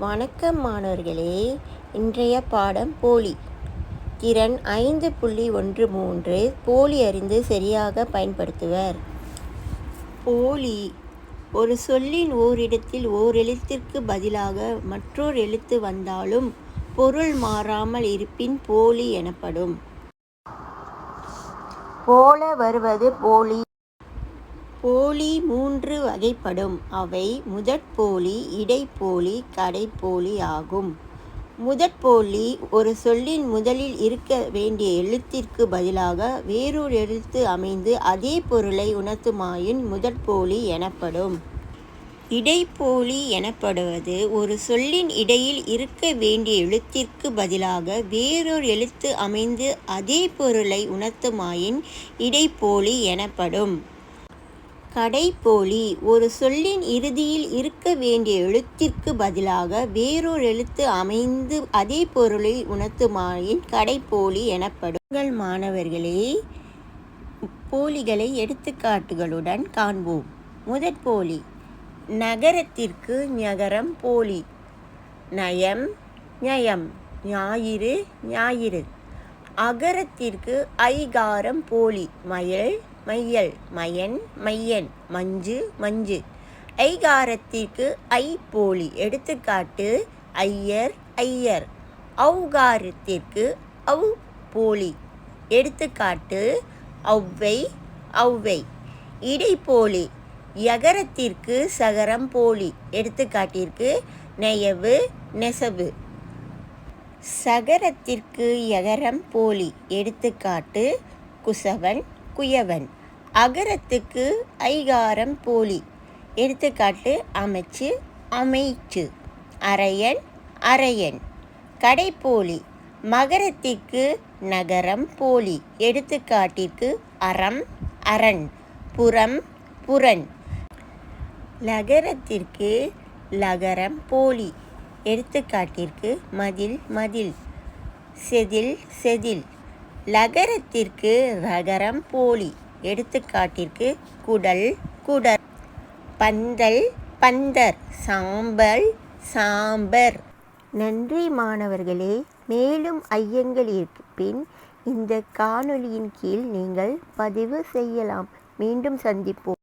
வணக்கம் மாணவர்களே இன்றைய பாடம் போலி. திறன் ஐந்து புள்ளி ஒன்று மூன்று போலி அறிந்து சரியாக பயன்படுத்துவர். போலி ஒரு சொல்லின் ஓரிடத்தில் ஓர் எழுத்திற்கு பதிலாக மற்றொரு எழுத்து வந்தாலும் பொருள் மாறாமல் இருப்பின் போலி எனப்படும். போல வருவது போலி. போலி மூன்று வகைப்படும். அவை முதற்போலி இடைப்போலி கடைப்போலி ஆகும். முதற்போலி ஒரு சொல்லின் முதலில் இருக்க வேண்டிய எழுத்திற்கு பதிலாக வேறொரு எழுத்து அமைந்து அதே பொருளை உணர்த்துமாயின் முதற்போலி எனப்படும். இடைப்போலி எனப்படுவது ஒரு சொல்லின் இடையில் இருக்க வேண்டிய எழுத்திற்கு பதிலாக வேறொரு எழுத்து அமைந்து அதே பொருளை உணர்த்துமாயின் இடைப்போலி எனப்படும். கடைப்போலி. ஒரு சொல்லின் இறுதியில் இருக்க வேண்டிய எழுத்திற்கு பதிலாக வேறொரு எழுத்து அமைந்து அதே பொருளை உணர்த்துமாயின் கடைப்போலி எனப்படும். உங்கள் மாணவர்களே போலிகளை எடுத்துக்காட்டுகளுடன் காண்போம். முதற்போலி நகரத்திற்கு நகரம் போலி. நயம் நயம் ஞாயிறு ஞாயிறு. அகரத்திற்கு ஐகாரம் போலி. மயல் மையல் மயன் மையன் மஞ்சு மஞ்சு. ஐகாரத்திற்கு ஐ போலி எடுத்துக்காட்டு ஐயர் ஐயர். அவுகாரத்திற்கு ஔ போலி எடுத்துக்காட்டு ஔவை ஔவை. இடைப்போலி யகரத்திற்கு சகரம் போலி எடுத்துக்காட்டிற்கு நெயவு நெசவு. சகரத்திற்கு யகரம் போலி எடுத்துக்காட்டு குசவன் குயவன். அகரத்துக்கு ஐகாரம் போலி. எடுத்துக்காட்டு அமைச்சு அமைச்சு. அரையன் அரையன். கடைப்போலி மகரத்திற்கு நகரம் போலி. எடுத்துக்காட்டிற்கு அறம் அரண். புறம் புறன் லகரத்திற்கு லகரம் போலி. எடுத்துக்காட்டிற்கு மதில் மதில். செதில் செதில். லகரத்திற்கு ரகரம் போலி. எடுத்துக்காட்டிற்கு குடல் குடர் பந்தல் பந்தர் சாம்பல் சாம்பர். நன்றி மாணவர்களே மேலும் ஐயங்கள் இருப்பின் இந்த காணொளியின் கீழ் நீங்கள் பதிவு செய்யலாம். மீண்டும் சந்திப்போம்.